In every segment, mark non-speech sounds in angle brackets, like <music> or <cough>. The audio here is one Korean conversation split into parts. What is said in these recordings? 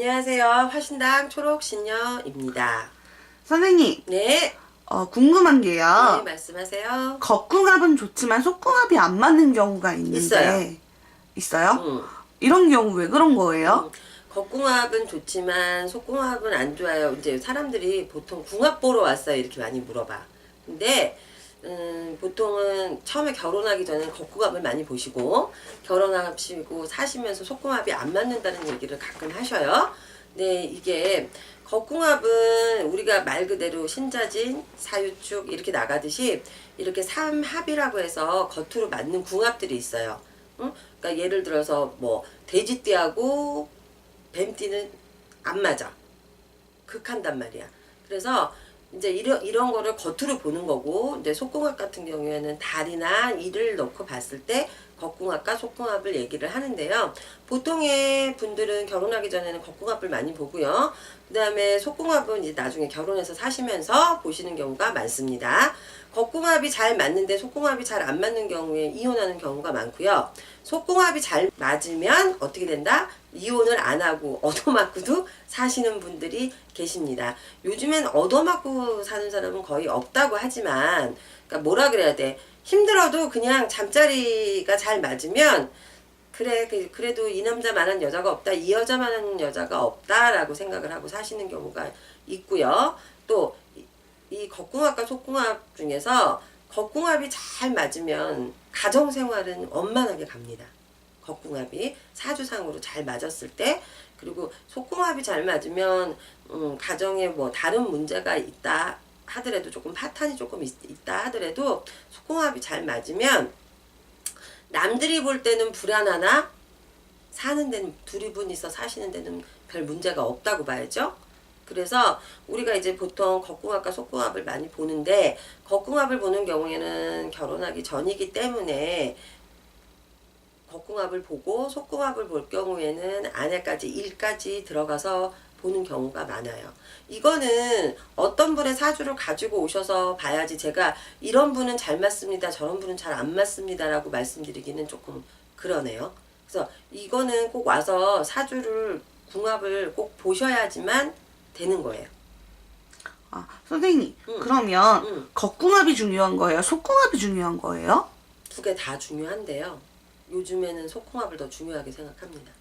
안녕하세요. 화신당 초록신녀입니다. 선생님, 네. 어, 궁금한 게요. 네, 말씀하세요. 겉궁합은 좋지만 속궁합이 안 맞는 경우가 있는데 있어요. 있어요? 음. 이런 경우 왜 그런 거예요? 겉궁합은 좋지만 속궁합은 안 좋아요. 이제 사람들이 보통 궁합 보러 왔어요. 이렇게 많이 물어봐. 근데 음, 보통은 처음에 결혼하기 전에 겉궁합을 많이 보시고 결혼하시고 사시면서 속궁합이 안 맞는다는 얘기를 가끔 하셔요. 근데 이게 겉궁합은 우리가 말 그대로 신자진, 사유축 이렇게 나가듯이 이렇게 삼합이라고 해서 겉으로 맞는 궁합들이 있어요. 응? 그러니까 예를 들어서 뭐 돼지띠하고 뱀띠는 안 맞아. 극한단 말이야. 그래서 이제 이런 이런 거를 겉으로 보는 거고 이제 속궁합 같은 경우에는 달이나 이를 넣고 봤을 때 겉궁합과 속궁합을 얘기를 하는데요. 보통의 분들은 결혼하기 전에는 겉궁합을 많이 보고요. 그 다음에 속궁합은 이제 나중에 결혼해서 사시면서 보시는 경우가 많습니다. 겉궁합이 잘 맞는데 속궁합이 잘 안 맞는 경우에 이혼하는 경우가 많고요. 속궁합이 잘 맞으면 어떻게 된다? 이혼을 안 하고 얻어맞고도 사시는 분들이 계십니다. 요즘엔 얻어맞고 사는 사람은 거의 없다고 하지만, 그러니까 뭐라 그래야 돼? 힘들어도 그냥 잠자리가 잘 맞으면 그래 그- 그래도 이 남자만한 여자가 없다 이 여자만한 여자가 없다라고 생각을 하고 사시는 경우가 있고요. 또 이 겉궁합과 속궁합 중에서 겉궁합이 잘 맞으면 가정 생활은 원만하게 갑니다. 겉궁합이 사주상으로 잘 맞았을 때 그리고 속궁합이 잘 맞으면 음, 가정에 뭐 다른 문제가 있다 하더라도 조금 파탄이 조금 있, 있다 하더라도 속궁합이 잘 맞으면 남들이 볼 때는 불안하나 사는 데는 둘이 분이서 사시는 데는 별 문제가 없다고 봐야죠. 그래서 우리가 이제 보통 겉궁합과 속궁합을 많이 보는데 겉궁합을 보는 경우에는 결혼하기 전이기 때문에 겉궁합을 보고 속궁합을 볼 경우에는 안에까지 일까지 들어가서 보는 경우가 많아요. 이거는 어떤 분의 사주를 가지고 오셔서 봐야지 제가 이런 분은 잘 맞습니다. 저런 분은 잘 안 맞습니다라고 말씀드리기는 조금 그러네요. 그래서 이거는 꼭 와서 사주를 궁합을 꼭 보셔야지만 되는 거예요. 아, 선생님, 응. 그러면 응. 겉궁합이 중요한 거예요? 속궁합이 중요한 거예요? 두 개 다 중요한데요. 요즘에는 속궁합을 더 중요하게 생각합니다.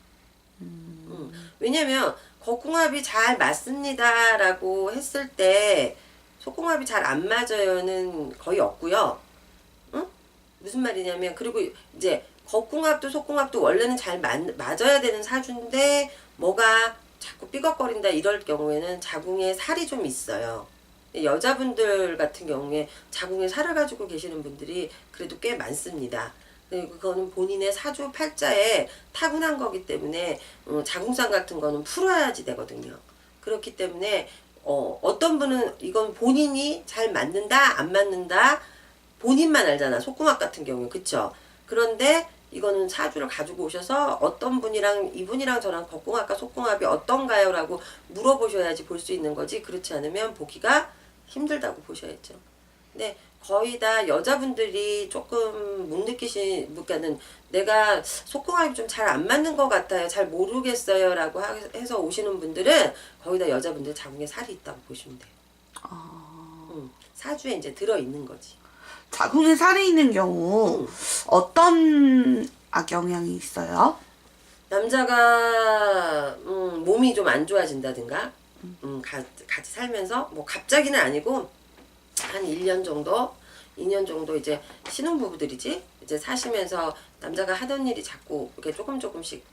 음. 왜냐면 겉궁합이 잘 맞습니다라고 했을 때 속궁합이 잘 안 맞아요는 거의 없고요. 응? 무슨 말이냐면 그리고 이제 겉궁합도 속궁합도 원래는 잘 맞, 맞아야 되는 사주인데 뭐가 자꾸 삐걱거린다 이럴 경우에는 자궁에 살이 좀 있어요. 여자분들 같은 경우에 자궁에 살을 가지고 계시는 분들이 그래도 꽤 많습니다. 그리고 그거는 본인의 사주 팔자에 타고난 거기 때문에 어, 자궁상 같은 거는 풀어야지 되거든요. 그렇기 때문에 어, 어떤 분은 이건 본인이 잘 맞는다 안 맞는다 본인만 알잖아. 속궁합 같은 경우는 그쵸? 그런데 이거는 사주를 가지고 오셔서 어떤 분이랑 이분이랑 저랑 겉궁합과 속궁합이 어떤가요? 라고 물어보셔야지 볼 수 있는 거지 그렇지 않으면 보기가 힘들다고 보셔야죠. 근데 거의 다 여자분들이 조금 못 느끼시, 그러니까는 내가 속궁합이 좀 잘 안 맞는 것 같아요. 잘 모르겠어요. 라고 하- 해서 오시는 분들은 거의 다 여자분들 자궁에 살이 있다고 보시면 돼요. 음, 사주에 이제 들어있는 거지. 자궁에 살이 있는 경우 음. 어떤 악영향이 있어요? 남자가 음, 몸이 좀 안 좋아진다든가 음, 가, 같이 살면서 뭐 갑자기는 아니고 한 1년 정도 2년 정도 이제 신혼부부들이지 이제 사시면서 남자가 하던 일이 자꾸 이렇게 조금 조금씩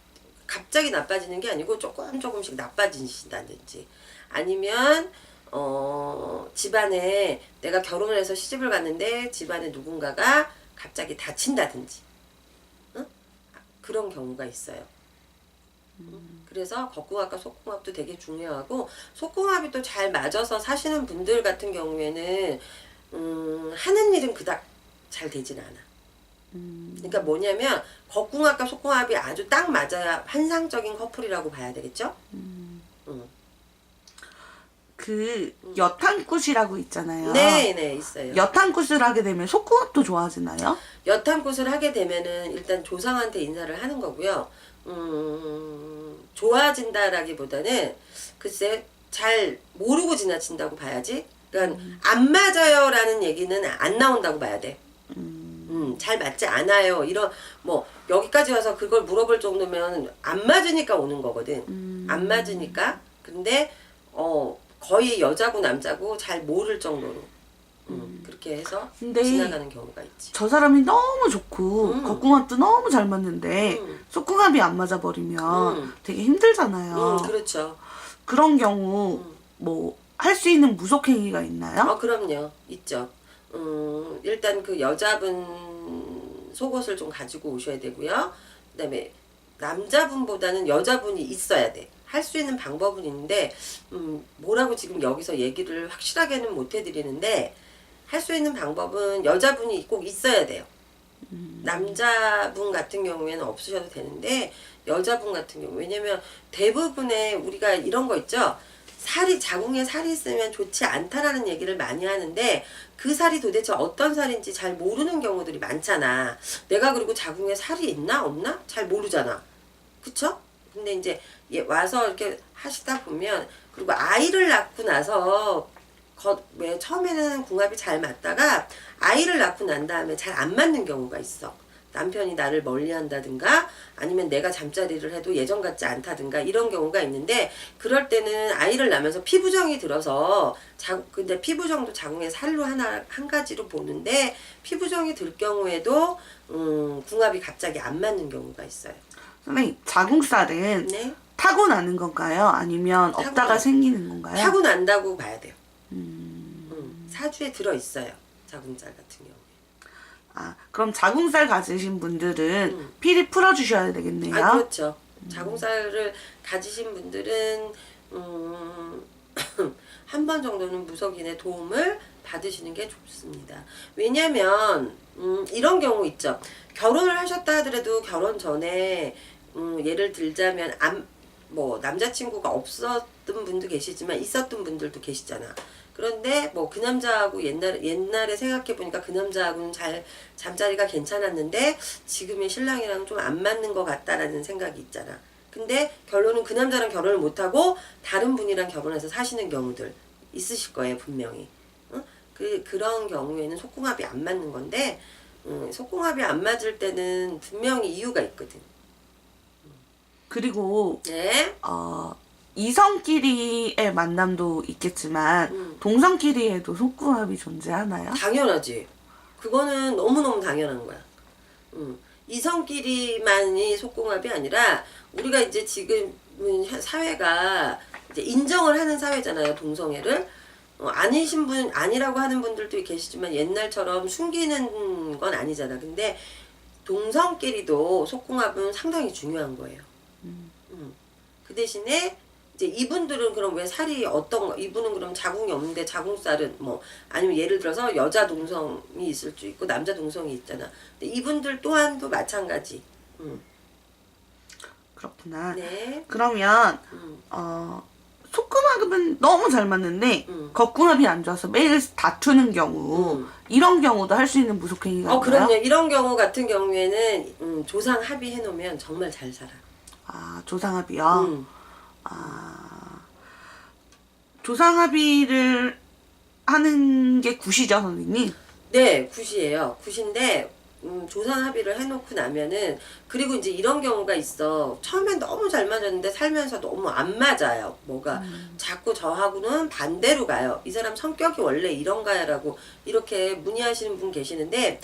갑자기 나빠지는 게 아니고 조금 조금씩 나빠지신다든지 아니면 어 집안에 내가 결혼을 해서 시집을 갔는데 집안에 누군가가 갑자기 다친다든지 응? 그런 경우가 있어요. 그래서 겉궁합과 속궁합도 되게 중요하고 속궁합이 또 잘 맞아서 사시는 분들 같은 경우에는 음, 하는 일은 그닥 잘 되진 않아. 그러니까 뭐냐면 겉궁합과 속궁합이 아주 딱 맞아야 환상적인 커플이라고 봐야 되겠죠? 음. 그 여탄굿이라고 있잖아요. 네, 네, 있어요. 여탄굿을 하게 되면 속궁합도 좋아지나요? 여탐굿을 하게 되면은 일단 조상한테 인사를 하는 거고요. 음, 좋아진다라기보다는 글쎄 잘 모르고 지나친다고 봐야지. 그러니까 안 맞아요라는 얘기는 안 나온다고 봐야 돼. 음, 잘 맞지 않아요. 이런 뭐 여기까지 와서 그걸 물어볼 정도면 안 맞으니까 오는 거거든. 안 맞으니까. 근데 어 거의 여자고 남자고 잘 모를 정도로 음, 그렇게 해서 근데 지나가는 경우가 있지. 저 사람이 너무 좋고 음. 겉궁합도 너무 잘 맞는데 음. 속궁합이 안 맞아 버리면 음. 되게 힘들잖아요. 음, 그렇죠. 그런 경우 뭐할 수 있는 무속 행위가 있나요? 어, 그럼요. 있죠. 음, 일단 그 여자분 속옷을 좀 가지고 오셔야 되고요. 그다음에 남자분보다는 여자분이 있어야 돼. 할 수 있는 방법은 있는데 음, 뭐라고 지금 여기서 얘기를 확실하게는 못 해드리는데 할 수 있는 방법은 여자분이 꼭 있어야 돼요. 남자분 같은 경우에는 없으셔도 되는데 여자분 같은 경우 왜냐면 대부분의 우리가 이런 거 있죠. 살이 자궁에 살이 있으면 좋지 않다라는 얘기를 많이 하는데 그 살이 도대체 어떤 살인지 잘 모르는 경우들이 많잖아. 내가 그리고 자궁에 살이 있나 없나 잘 모르잖아. 그쵸? 근데 이제 얘 와서 이렇게 하시다 보면 그리고 아이를 낳고 나서 처음에는 궁합이 잘 맞다가 아이를 낳고 난 다음에 잘 안 맞는 경우가 있어. 남편이 나를 멀리 한다든가 아니면 내가 잠자리를 해도 예전 같지 않다든가 이런 경우가 있는데 그럴 때는 아이를 낳으면서 피부정이 들어서 자, 근데 피부정도 자궁의 살로 하나 한 가지로 보는데 피부정이 들 경우에도 음, 궁합이 갑자기 안 맞는 경우가 있어요. 선생님 자궁살은 네. 타고나는 건가요? 아니면 없다가 생기는 건가요? 타고 난다고 봐야 돼요. 음, 사주에 들어 있어요. 자궁살 같은 경우. 아 그럼 자궁살 가지신 분들은 음. 필히 풀어주셔야 되겠네요. 아 그렇죠. 자궁살을 가지신 분들은 음, <coughs> 한 번 정도는 무속인의 도움을 받으시는 게 좋습니다. 왜냐면 음, 이런 경우 있죠. 결혼을 하셨다 하더라도 결혼 전에 음, 예를 들자면 안, 뭐 남자친구가 없었던 분도 계시지만 있었던 분들도 계시잖아. 그런데 뭐 그 남자하고 옛날 옛날에 생각해 보니까 그 남자하고는 잘 잠자리가 괜찮았는데 지금의 신랑이랑 좀 안 맞는 것 같다라는 생각이 있잖아. 근데 결론은 그 남자랑 결혼을 못 하고 다른 분이랑 결혼해서 사시는 경우들 있으실 거예요 분명히. 응? 그 그런 경우에는 속궁합이 안 맞는 건데 음, 속궁합이 안 맞을 때는 분명히 이유가 있거든. 그리고 네. 어, 이성끼리의 만남도 있겠지만 음. 동성끼리에도 속궁합이 존재하나요? 당연하지. 그거는 너무너무 당연한 거야. 음. 이성끼리만이 속궁합이 아니라 우리가 이제 지금은 현- 사회가 이제 인정을 하는 사회잖아요. 동성애를. 어, 아니신 분 아니라고 하는 분들도 계시지만 옛날처럼 숨기는 건 아니잖아. 근데 동성끼리도 속궁합은 상당히 중요한 거예요. 음. 그 대신에 이제 이분들은 그럼 왜 살이 어떤 거 이분은 그럼 자궁이 없는데 자궁살은 뭐 아니면 예를 들어서 여자 동성이 있을 수 있고 남자 동성이 있잖아. 근데 이분들 또한도 마찬가지. 음. 그렇구나. 네. 그러면 음. 어, 속궁합은 너무 잘 맞는데 음. 겉궁합이 안 좋아서 매일 다투는 경우 음. 이런 경우도 할 수 있는 무속행위가 어 있나요? 그럼요. 이런 경우 같은 경우에는 음, 조상 합의해 놓으면 정말 잘 살아. 아 조상합이요. 음. 아 조상합의를 하는 게 굿이죠 선생님. 네, 굿이에요. 굿인데 음, 조상 합의를 해놓고 나면은 그리고 이제 이런 경우가 있어. 처음엔 너무 잘 맞았는데 살면서 너무 안 맞아요. 뭐가 자꾸 저하고는 반대로 가요. 이 사람 성격이 원래 이런가요라고 이렇게 문의하시는 분 계시는데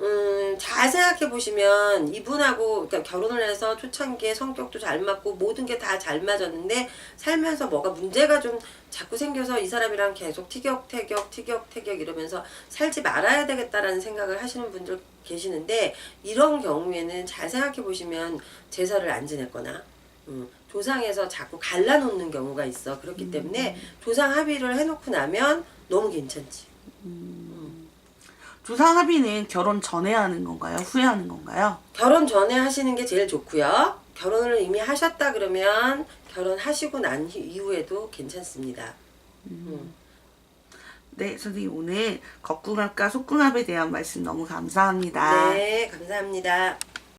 음, 잘 생각해 보시면 이분하고 그러니까 결혼을 해서 초창기에 성격도 잘 맞고 모든 게 다 잘 맞았는데 살면서 뭐가 문제가 좀 자꾸 생겨서 이 사람이랑 계속 티격태격 티격태격 이러면서 살지 말아야 되겠다라는 생각을 하시는 분들 계시는데 이런 경우에는 잘 생각해 보시면 제사를 안 지냈거나 음, 조상에서 자꾸 갈라놓는 경우가 있어. 그렇기 때문에 조상 합의를 해놓고 나면 너무 괜찮지. 조상합의는 결혼 전에 하는 건가요? 후에 하는 건가요? 결혼 전에 하시는 게 제일 좋고요. 결혼을 이미 하셨다 그러면 결혼하시고 난 후- 이후에도 괜찮습니다. 네 선생님 오늘 겉궁합과 속궁합에 대한 말씀 너무 감사합니다. 네, 감사합니다.